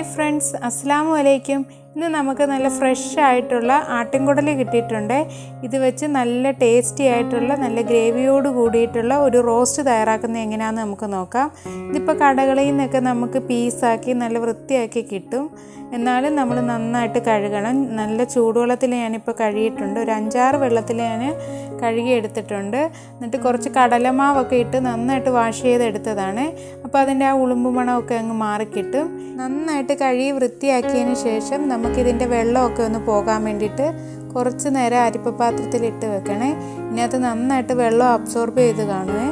Hi friends അസ്സാമു അലൈക്കും. ഇന്ന് നമുക്ക് നല്ല ഫ്രഷ് ആയിട്ടുള്ള ആട്ടിൻകുടൽ കിട്ടിയിട്ടുണ്ട്. ഇത് വെച്ച് നല്ല ടേസ്റ്റി ആയിട്ടുള്ള നല്ല ഗ്രേവിയോട് കൂടിയിട്ടുള്ള ഒരു റോസ്റ്റ് തയ്യാറാക്കുന്നത് എങ്ങനെയാണെന്ന് നമുക്ക് നോക്കാം. ഇതിപ്പോൾ കടകളിൽ നിന്നൊക്കെ നമുക്ക് പീസാക്കി നല്ല വൃത്തിയാക്കി കിട്ടും. എന്നാലും നമ്മൾ നന്നായിട്ട് കഴുകണം. നല്ല ചൂടുവെള്ളത്തിൽ ഞാനിപ്പോൾ കഴുകിയിട്ടുണ്ട്. ഒരു അഞ്ചാറ് വെള്ളത്തിൽ ഞാൻ കഴുകിയെടുത്തിട്ടുണ്ട്. എന്നിട്ട് കുറച്ച് കടലമാവൊക്കെ ഇട്ട് നന്നായിട്ട് വാഷ് ചെയ്തെടുത്തതാണ്. അപ്പോൾ അതിന്റെ ആ ഉളുമ്പ് മണമൊക്കെ അങ്ങ് മാറിക്കിട്ടും. നന്നായിട്ട് കഴുകി വൃത്തിയാക്കിയതിന് ശേഷം നമുക്കിതിന്റെ വെള്ളമൊക്കെ ഒന്ന് പോകാൻ വേണ്ടിയിട്ട് കുറച്ച് നേരം അരിപ്പ പാത്രത്തിൽ ഇട്ട് വെക്കണേ. ഇതിനകത്ത് നന്നായിട്ട് വെള്ളം അബ്സോർബ് ചെയ്ത് കാണുവേ.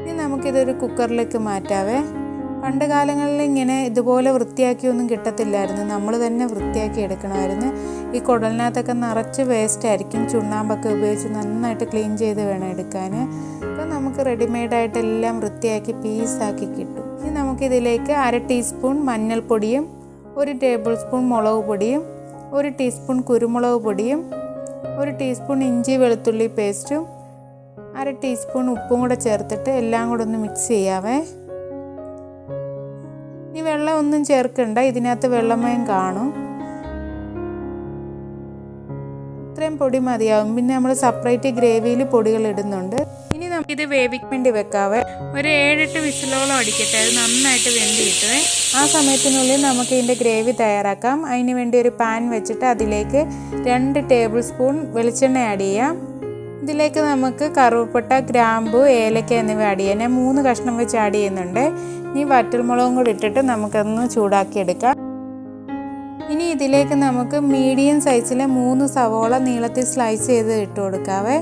ഇനി നമുക്കിതൊരു കുക്കറിലേക്ക് മാറ്റാവേ. പണ്ട് കാലങ്ങളിൽ ഇങ്ങനെ ഇതുപോലെ വൃത്തിയാക്കിയൊന്നും കിട്ടത്തില്ലായിരുന്നു. നമ്മൾ തന്നെ വൃത്തിയാക്കി എടുക്കണമായിരുന്നു. ഈ കുടലിനകത്തൊക്കെ നിറച്ച് വേസ്റ്റ് ആയിരിക്കും ചുണ്ണാമ്പൊക്കെ ഉപയോഗിച്ച് നന്നായിട്ട് ക്ലീൻ ചെയ്ത് വേണം എടുക്കാൻ അപ്പോൾ നമുക്ക് റെഡിമെയ്ഡായിട്ട് എല്ലാം വൃത്തിയാക്കി പീസാക്കി കിട്ടും. ഇനി നമുക്കിതിലേക്ക് അര ടീസ്പൂൺ മഞ്ഞൾപ്പൊടിയും ഒരു ടേബിൾ സ്പൂൺ മുളക് പൊടിയും ഒരു ടീസ്പൂൺ കുരുമുളക് പൊടിയും ഒരു ടീസ്പൂൺ ഇഞ്ചി വെളുത്തുള്ളി പേസ്റ്റും അര ടീസ്പൂൺ ഉപ്പും കൂടെ ചേർത്തിട്ട് എല്ലാം കൂടെ ഒന്ന് മിക്സ് ചെയ്യാവേ. വെള്ളം ഒന്നും ചേർക്കണ്ട. ഇതിനകത്ത് വെള്ളമയം കാണും. ഇത്രയും പൊടി മതിയാവും. പിന്നെ നമ്മൾ സെപ്പറേറ്റ് ഗ്രേവിയിൽ പൊടികൾ ഇടുന്നുണ്ട്. ഇനി നമുക്കിത് വേവിക്കേണ്ടി വെക്കാവേ. ഒരു ഏഴെട്ട് വിസിലോളം അടിക്കട്ടെ. അത് നന്നായിട്ട് വെന്ത് കിട്ടുവേ. ആ സമയത്തിനുള്ളിൽ നമുക്ക് ഇതിന്റെ ഗ്രേവി തയ്യാറാക്കാം. അതിന് വേണ്ടി ഒരു പാൻ വെച്ചിട്ട് അതിലേക്ക് രണ്ട് ടേബിൾ സ്പൂൺ വെളിച്ചെണ്ണ ആഡ് ചെയ്യാം. ഇതിലേക്ക് നമുക്ക് കറുവപ്പട്ട ഗ്രാമ്പു ഏലക്ക എന്നിവ ആഡ് ചെയ്യാം. ഞാൻ മൂന്ന് കഷ്ണം വെച്ച് ആഡ് ചെയ്യുന്നുണ്ട്. ഇനി വറ്റൽമുളകും കൂടി ഇട്ടിട്ട് നമുക്കൊന്ന് ചൂടാക്കിയെടുക്കാം. ഇനി ഇതിലേക്ക് നമുക്ക് മീഡിയം സൈസിലെ മൂന്ന് സവോള നീളത്തിൽ സ്ലൈസ് ചെയ്ത് ഇട്ട് കൊടുക്കാവേ.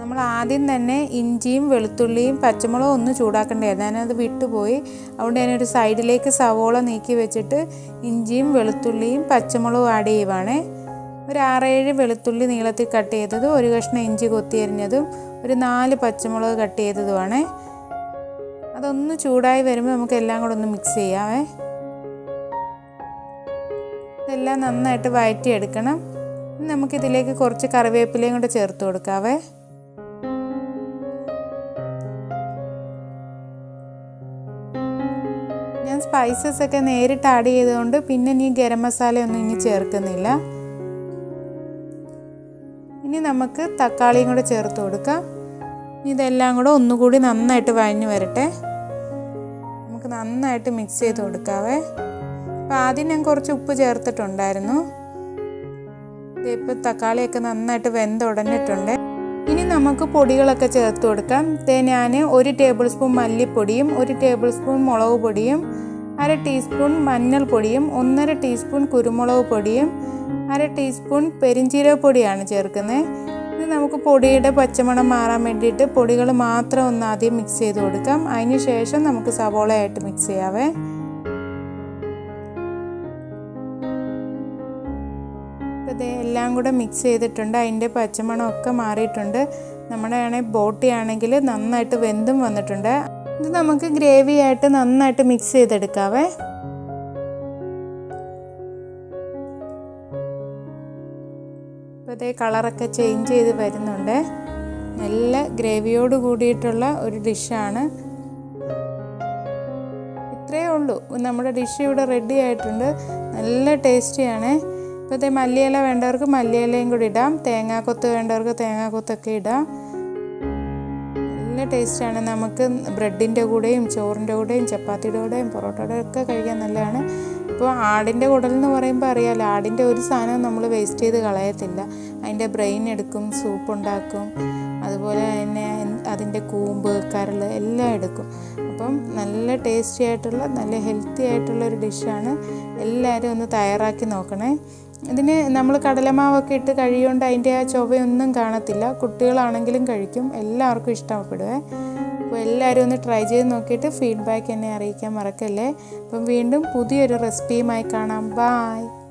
നമ്മൾ ആദ്യം തന്നെ ഇഞ്ചിയും വെളുത്തുള്ളിയും പച്ചമുളകും ഒന്ന് ചൂടാക്കേണ്ടതായിരുന്നു. ഞാനത് വിട്ടുപോയി. അതുകൊണ്ട് ഞാനൊരു സൈഡിലേക്ക് സവോള നീക്കി വെച്ചിട്ട് ഇഞ്ചിയും വെളുത്തുള്ളിയും പച്ചമുളകും ആഡ് ചെയ്യുവാണേ. ഒരു ആറേഴ് വെളുത്തുള്ളി നീളത്തിൽ കട്ട് ചെയ്തതും ഒരു കഷ്ണം ഇഞ്ചി കൊത്തി അരിഞ്ഞതും ഒരു നാല് പച്ചമുളക് കട്ട് ചെയ്തതുമാണ്. അതൊന്ന് ചൂടായി വരുമ്പോൾ നമുക്ക് എല്ലാം കൂടെ ഒന്ന് മിക്സ് ചെയ്യാമേ ഇതെല്ലാം നന്നായിട്ട് വഴറ്റിയെടുക്കണം നമുക്കിതിലേക്ക് കുറച്ച് കറിവേപ്പിലയും കൂടെ ചേർത്ത് കൊടുക്കാവേ. ഞാൻ സ്പൈസസ് ഒക്കെ നേരിട്ട് ആഡ് ചെയ്തുകൊണ്ട് പിന്നെ ഇനി ഗരം മസാലയൊന്നും ഇനി ചേർക്കുന്നില്ല. ഇനി നമുക്ക് തക്കാളിയും കൂടെ ചേർത്ത് കൊടുക്കാം. ഇതെല്ലാം കൂടെ ഒന്നുകൂടി നന്നായിട്ട് വഴഞ്ഞു വരട്ടെ. നമുക്ക് നന്നായിട്ട് മിക്സ് ചെയ്ത് കൊടുക്കാവേ. അപ്പോൾ ആദ്യം ഞാൻ കുറച്ച് ഉപ്പ് ചേർത്തിട്ടുണ്ടായിരുന്നു. ഇപ്പോൾ തക്കാളിയൊക്കെ നന്നായിട്ട് വെന്ത് ഉടഞ്ഞിട്ടുണ്ട്. ഇനി നമുക്ക് പൊടികളൊക്കെ ചേർത്ത് കൊടുക്കാം. തേ ഞാൻ ഒരു ടേബിൾ സ്പൂൺ മല്ലിപ്പൊടിയും ഒരു ടേബിൾ സ്പൂൺ മുളക് പൊടിയും അര ടീസ്പൂൺ മഞ്ഞൾപ്പൊടിയും ഒന്നര ടീസ്പൂൺ കുരുമുളക് പൊടിയും അര ടീസ്പൂൺ പെരിഞ്ചീരക പൊടിയാണ് ചേർക്കുന്നത്. ഇത് നമുക്ക് പൊടിയുടെ പച്ചമണം മാറാൻ വേണ്ടിയിട്ട് പൊടികൾ മാത്രം ഒന്ന് ആദ്യം മിക്സ് ചെയ്ത് കൊടുക്കാം. അതിന് ശേഷം നമുക്ക് സവോളയായിട്ട് മിക്സ് ചെയ്യാവേ. എല്ലാം കൂടെ മിക്സ് ചെയ്തിട്ടുണ്ട്. അതിന്റെ പച്ചമണം ഒക്കെ മാറിയിട്ടുണ്ട്. നമ്മുടെ ആണെങ്കിൽ ബോട്ടി ആണെങ്കിൽ നന്നായിട്ട് വെന്തും വന്നിട്ടുണ്ട്. ഇത് നമുക്ക് ഗ്രേവി ആയിട്ട് നന്നായിട്ട് മിക്സ് ചെയ്തെടുക്കാവേ. ഇപ്പോൾ ഇതേ കളറൊക്കെ ചേഞ്ച് ചെയ്ത് വരുന്നുണ്ട്. നല്ല ഗ്രേവിയോട് കൂടിയിട്ടുള്ള ഒരു ഡിഷാണ്. ഇത്രയേ ഉള്ളൂ. നമ്മുടെ ഡിഷ് ഇവിടെ റെഡി ആയിട്ടുണ്ട്. നല്ല ടേസ്റ്റിയാണ്. ഇപ്പോഴത്തെ മല്ലിയില വേണ്ടവർക്ക് മല്ലിയിലയും കൂടി ഇടാം. തേങ്ങാക്കൊത്ത് വേണ്ടവർക്ക് തേങ്ങാക്കൊത്തൊക്കെ ഇടാം. നല്ല ടേസ്റ്റാണ്. നമുക്ക് ബ്രെഡിന്റെ കൂടെയും ചോറിന്റെ കൂടെയും ചപ്പാത്തിയുടെ കൂടെയും പൊറോട്ടയുടെ ഒക്കെ കഴിക്കാൻ നല്ലതാണ്. ഇപ്പോൾ ആടിന്റെ കുടൽ എന്ന് പറയുമ്പോൾ അറിയാമല്ലോ ആടിന്റെ ഒരു സാധനവും നമ്മൾ വേസ്റ്റ് ചെയ്ത് കളയത്തില്ല. അതിന്റെ ബ്രെയിൻ എടുക്കും സൂപ്പ് ഉണ്ടാക്കും അതുപോലെ തന്നെ അതിന്റെ കൂമ്പ് കരൾ എല്ലാം എടുക്കും. അപ്പം നല്ല ടേസ്റ്റി ആയിട്ടുള്ള നല്ല ഹെൽത്തി ആയിട്ടുള്ള ഒരു ഡിഷാണ് എല്ലാവരും ഒന്ന് തയ്യാറാക്കി നോക്കണേ. ഇതിന് നമ്മൾ കടലമാവൊക്കെ ഇട്ട് കഴിയുകൊണ്ട് അതിന്റെ ആ ചൊവയൊന്നും കാണത്തില്ല. കുട്ടികളാണെങ്കിലും കഴിക്കും എല്ലാവർക്കും ഇഷ്ടപ്പെടുവേ. അപ്പോൾ എല്ലാവരും ഒന്ന് ട്രൈ ചെയ്ത് നോക്കിയിട്ട് ഫീഡ്ബാക്ക് എന്നെ അറിയിക്കാൻ മറക്കല്ലേ. അപ്പം വീണ്ടും പുതിയൊരു റെസിപ്പിയുമായി കാണാം. ബായ്